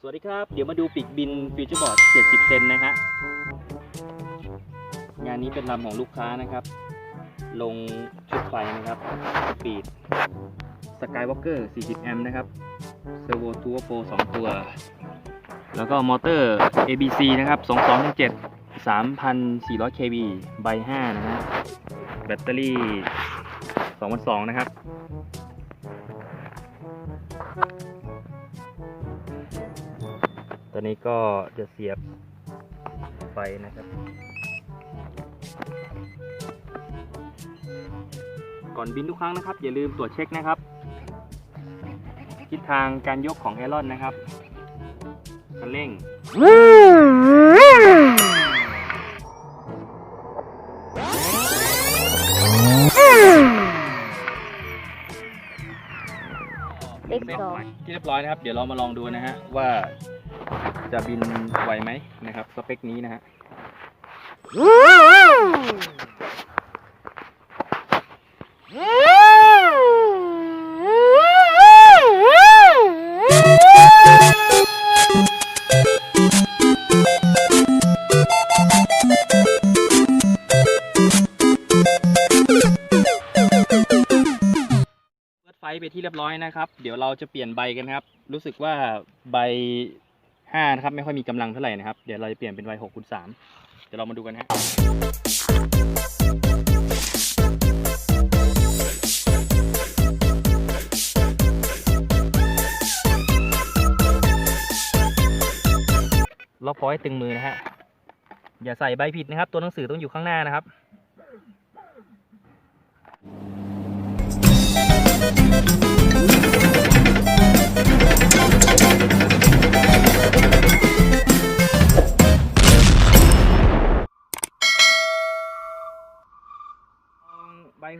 สวัสดีครับ เดี๋ยวมาดูปีกบินฟิวเจอร์บอร์ด 70 เซนนะฮะ งานนี้เป็นลำของลูกค้านะครับ ลงชุดไฟนะครับสปีดสกายวอล์กเกอร์ 40 แอมป์นะครับเซอร์โวทัวโปร2ตัว แล้วก็มอเตอร์ ABC นะครับ 22-7 3,400 kV ใบ 5 นะฮะ แบตเตอรี่2,200นะครับ ตอนนี้ก็จะเสียบไฟนะครับ ก่อนบินทุกครั้งนะครับ อย่าลืมตรวจเช็คนะครับ ทิศทางการยกของแอรอนนะครับคันเร่งเรียบร้อยนะครับ เดี๋ยวเรามาลองดูนะฮะว่า จะบินไหวไหมนะครับ สเปคนี้นะฮะเปิดไฟไปที่เรียบร้อยนะครับ เดี๋ยวเราจะเปลี่ยนใบกันครับ รู้สึกว่าใบ ห้านะครับ ไม่ค่อยมีกำลังเท่าไหร่นะครับ เดี๋ยวเราจะเปลี่ยนเป็นใบหกคูณสามเดี๋ยวเรามาดูกันฮะล็อกพอยต์ตึงมือนะฮะ อย่าใส่ใบผิดนะครับ ตัวหนังสือต้องอยู่ข้างหน้านะครับล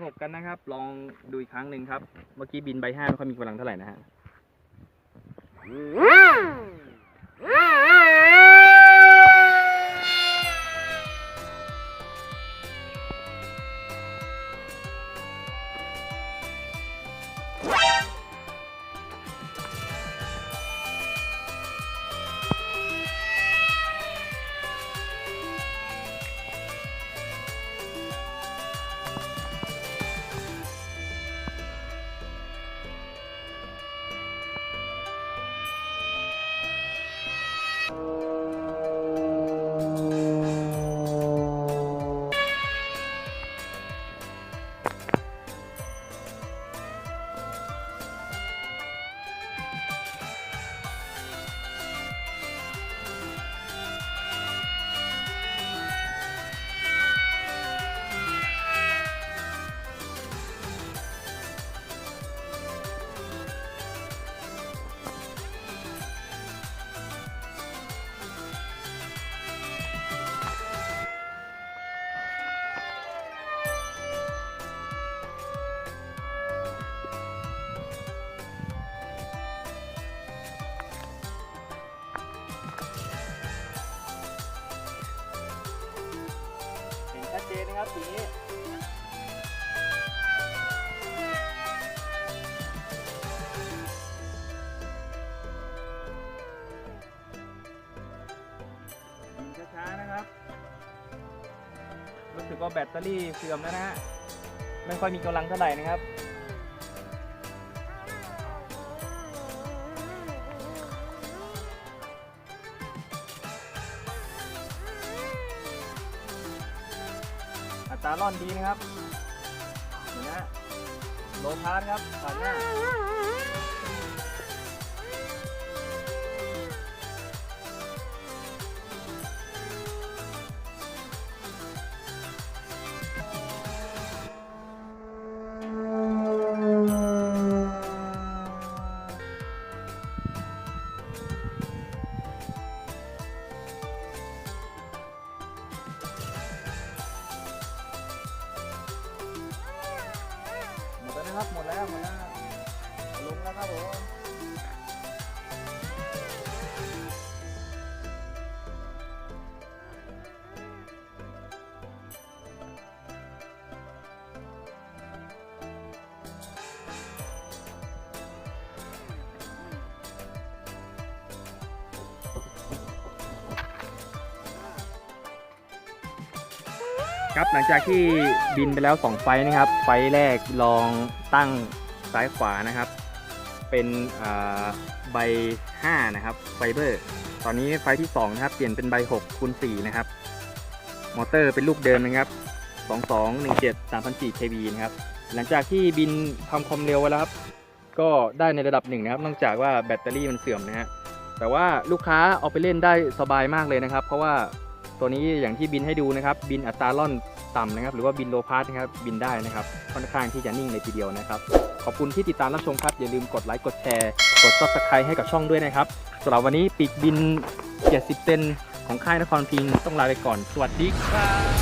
หกกันนะครับ ลองดูอีกครั้งหนึ่งครับ เมื่อกี้บินใบห้าไม่ค่อยมีกำลังเท่าไหร่นะฮะ เครับสีนี้ช้าๆนะครับ รู้สึกว่าแบตเตอรี่เสื่อมแล้วนะฮะ ไม่ค่อยมีกำลังเท่าไหร่นะครับาล่อนดีนะครับนี่นะโลพาร์ครับตัดหน้า ครับหมดแล้วหมดแล้วลงแล้วครับผม ครับหลังจากที่บินไปแล้ว 2 ไฟนะครับ ไฟแรกลองตั้งซ้ายขวานะครับ เป็นใบ 5 นะครับไฟเบอร์ ตอนนี้ไฟที่2นะครับเปลี่ยนเป็นใบ6คูณ4นะครับ มอเตอร์เป็นลูกเดิมนะครับ2217 3,400 kV นะครับ หลังจากที่บินทำความเร็วไว้แล้วครับ ก็ได้ในระดับหนึ่งนะครับนอกจากว่าแบตเตอรี่มันเสื่อมนะฮะแต่ว่าลูกค้าเอาไปเล่นได้สบายมากเลยนะครับ เพราะว่า ตัวนี้อย่างที่บินให้ดูนะครับ บินอัตราล่อนต่ำนะครับ หรือว่าบินโลพาสนะครับบินได้นะครับค่อนข้างที่จะนิ่งเลยทีเดียวนะครับ ขอบคุณที่ติดตามรับชมครับ อย่าลืมกดไลค์กดแชร์กดซับสไครต์ให้กับช่องด้วยนะครับสำหรับวันนี้ปีกบิน 70 เซนของค่ายนครพิงต้องลาไปก่อน สวัสดีครับ